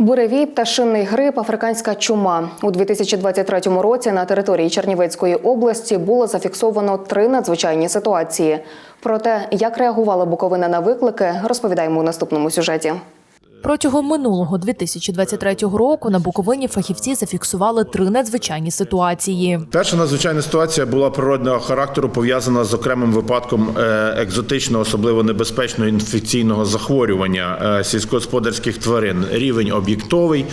Буревій, пташинний грип, африканська чума у 2023 році на території Чернівецької області було зафіксовано три надзвичайні ситуації. Про те, як реагувала Буковина на виклики, розповідаємо у наступному сюжеті. Протягом минулого 2023 року на Буковині фахівці зафіксували три надзвичайні ситуації. Перша надзвичайна ситуація була природного характеру, пов'язана з окремим випадком е, екзотичного, особливо небезпечного інфекційного захворювання е, сільськогосподарських тварин. Рівень об'єктовий.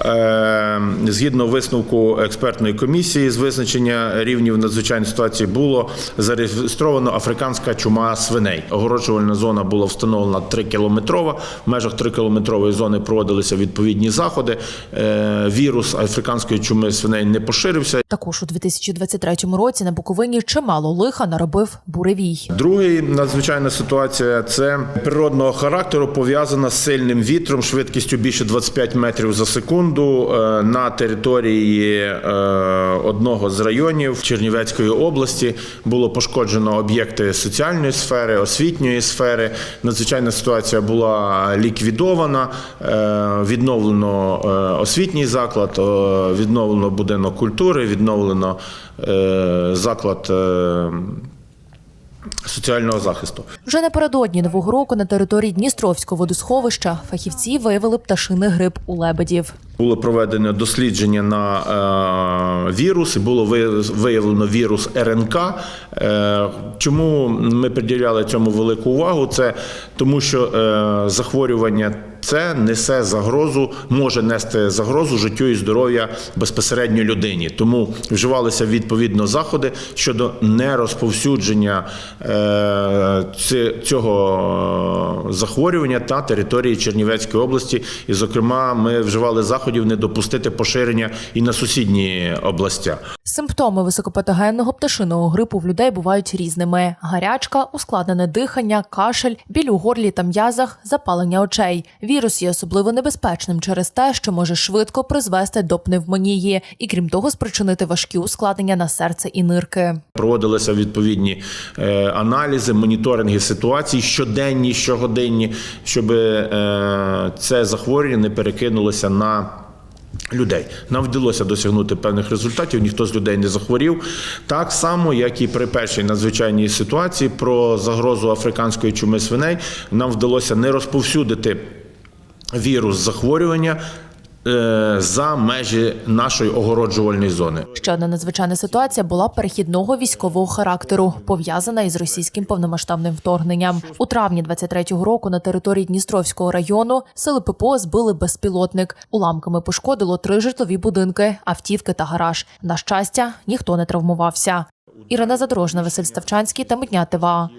Е, Згідно висновку експертної комісії з визначення рівнів надзвичайної ситуації було зареєстровано африканська чума свиней. Огороджувальна зона була встановлена 3 кілометрова. В межах 3 кілометрової зони проводилися відповідні заходи. Е, Вірус африканської чуми свиней не поширився. Також у 2023 році на Буковині чимало лиха наробив буревій. Другий надзвичайна ситуація це природного характеру, пов'язана з сильним вітром, швидкістю більше 25 метрів за секунду е, на території е, одного з районів Чернівецької області. Було пошкоджено об'єкти соціальної сфери, освітньої сфери. Надзвичайна ситуація була ліквідована, е, відновлено е, освітній заклад, е, відновлено будинок культури, відновлено заклад. Соціального захисту Вже напередодні нового року на території Дністровського водосховища фахівці виявили пташиний грип у лебедів. було проведено дослідження на е, вірус, і було виявлено вірус РНК. Е, чому ми приділяли цьому велику увагу? Це тому, що е, захворювання це несе загрозу, може нести загрозу життю і здоров'я безпосередньо людині. Тому вживалися відповідно заходи щодо нерозповсюдження е, цього е, захворювання на території Чернівецької області. І, зокрема, ми вживали заходів не допустити поширення і на сусідні областя. Симптоми високопатогенного пташиного грипу в людей бувають різними: гарячка, ускладнене дихання, кашель, біль у горлі та м'язах, запалення очей. Вірус є особливо небезпечним через те, що може швидко призвести до пневмонії і, крім того, спричинити важкі ускладнення на серце і нирки. Проводилися відповідні е, аналізи, моніторинги ситуацій щоденні, щогодинні, щоб е, це захворювання не перекинулося на. Людей нам вдалося досягнути певних результатів. Ніхто з людей не захворів. Так само, як і при першій надзвичайній ситуації про загрозу африканської чуми свиней, нам вдалося не розповсюдити вірус захворювання е, за межі нашої огороджувальної зони. Ще одна надзвичайна ситуація була перехідного військового характеру, пов'язана із російським повномасштабним вторгненням. У травні 23-го року на території Дністровського району сили ППО збили безпілотник. Уламками пошкодило три житлові будинки, автівки та гараж. На щастя, ніхто не травмувався. Ірина Задорожна, Василь Ставчанський та Митня ТВА.